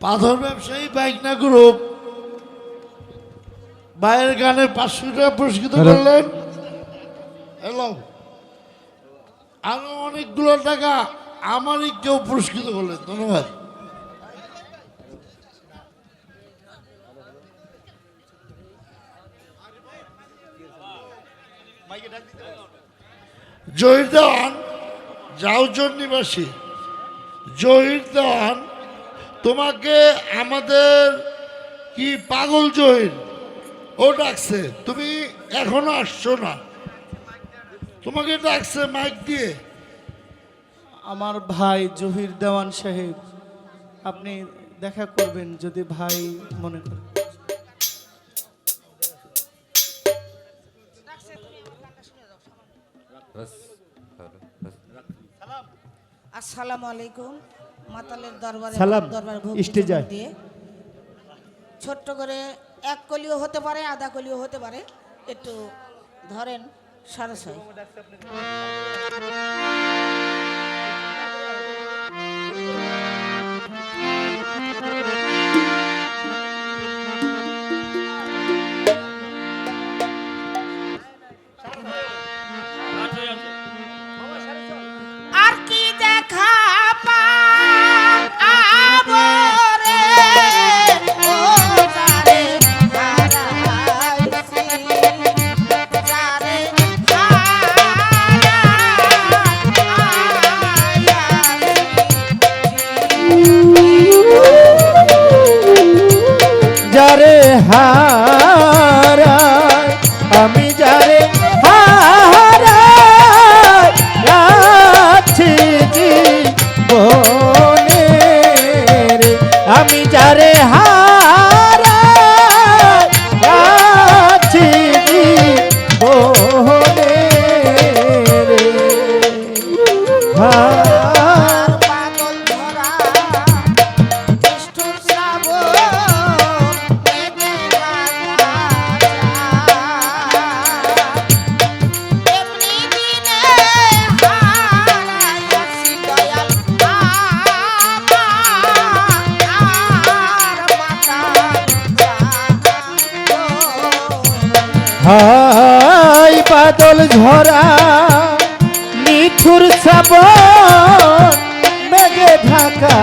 পাথর ব্যবসায়ী বাইকনা গ্রুপ বাইরের গানে পাঁচশো টাকা পুরস্কৃত করলেন। হ্যালো। আরও অনেকগুলো টাকা আমারই কেউ পুরস্কৃত করলেন। ধন্যবাদ। জহির দেওয়ান জাউজন নিবাসী। জহির দেওয়ান তোমাকে আমাদের কি পাগল জহির? ও ডাকছে, তুমি এখনও আসছো না। তোমাকে ডাকছে মাইক দিয়ে। আমার ভাই জহির দেওয়ান সাহেব, আপনি দেখা করবেন যদি ভাই মনে করেন আসসালামু আলাইকুম মাতালের দরবারে সালাম, দরবার স্টেজে। দিয়ে ছোট্ট করে এক কলিও হতে পারে আধা কলিও হতে পারে একটু ধরেন সারা ছয় যারে হারায় আমি যারে হারায় আছি জীবনে আমি যারে হারায় হাই বাদল ঝরা নিঠুর শ্রাবণ মেঘে ঢাকা।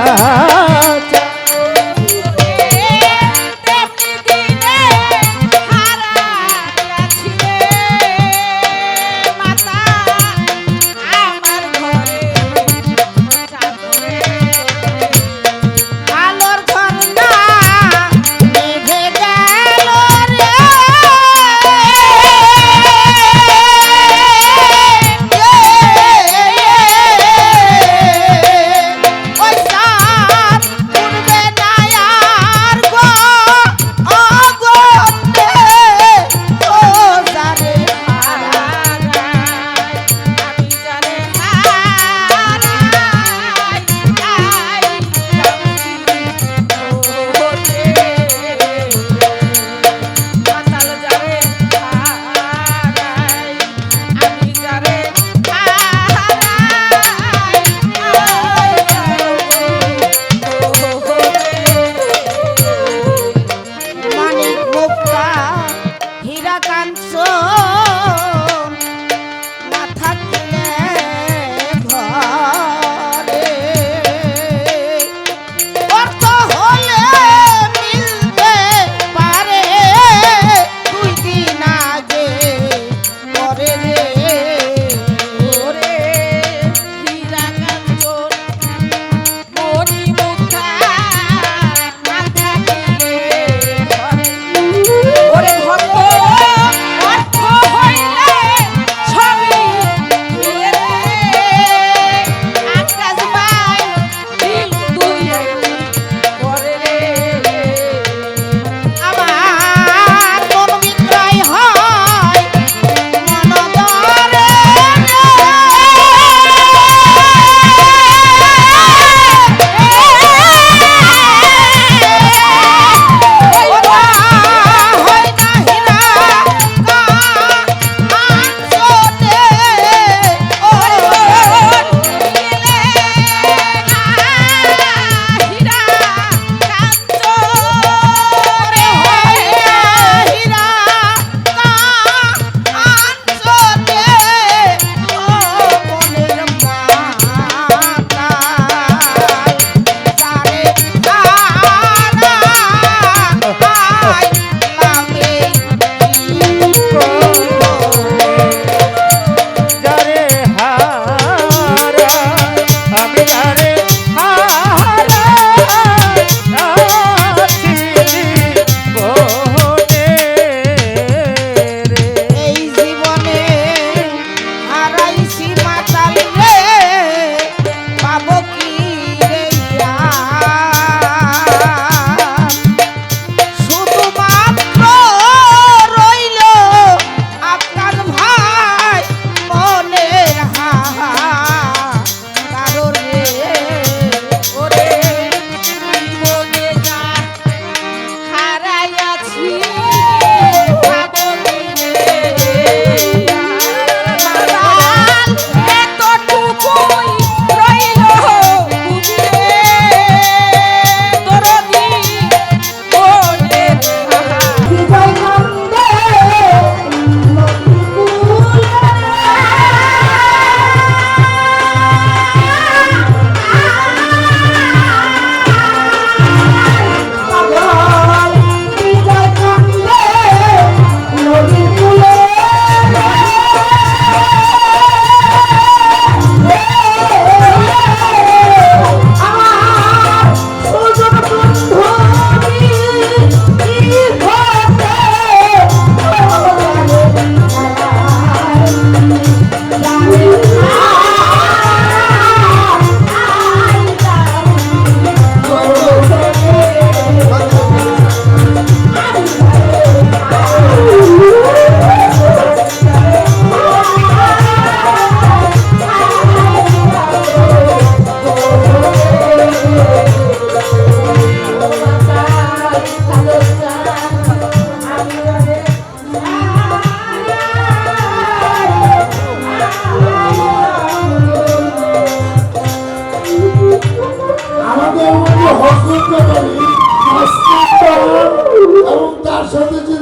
তার সাথে যে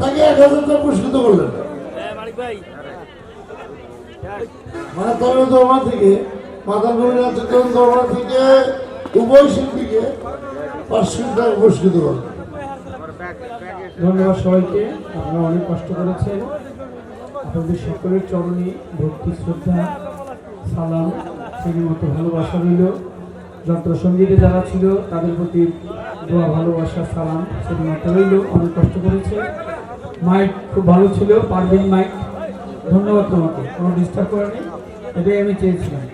তাকে এক হাজার টাকা পুরস্কৃত করলেন দরবার থেকে মাতাল রবীন্দ্রনাথ দরবার থেকে উভয় শিল্পীকে পাঁচশো টাকা পুরস্কৃত করলেন ধন্যবাদ সবাইকে আপনারা অনেক কষ্ট করেছেন আপনাদের সকলের চরণে ভক্তি শ্রদ্ধা সালাম সেই মতো ভালোবাসা রইল যন্ত্রসঙ্গীতে যারা ছিল, তাদের প্রতি দোয়া, ভালোবাসা, সালাম শুধুমাত্র মতো রইল। অনেক কষ্ট করেছে। মাইক খুব ভালো ছিল পারবেন মাইক। ধন্যবাদ তোমাকে, কোনো ডিস্টার্ব করেনি এটাই আমি চেয়েছিলাম।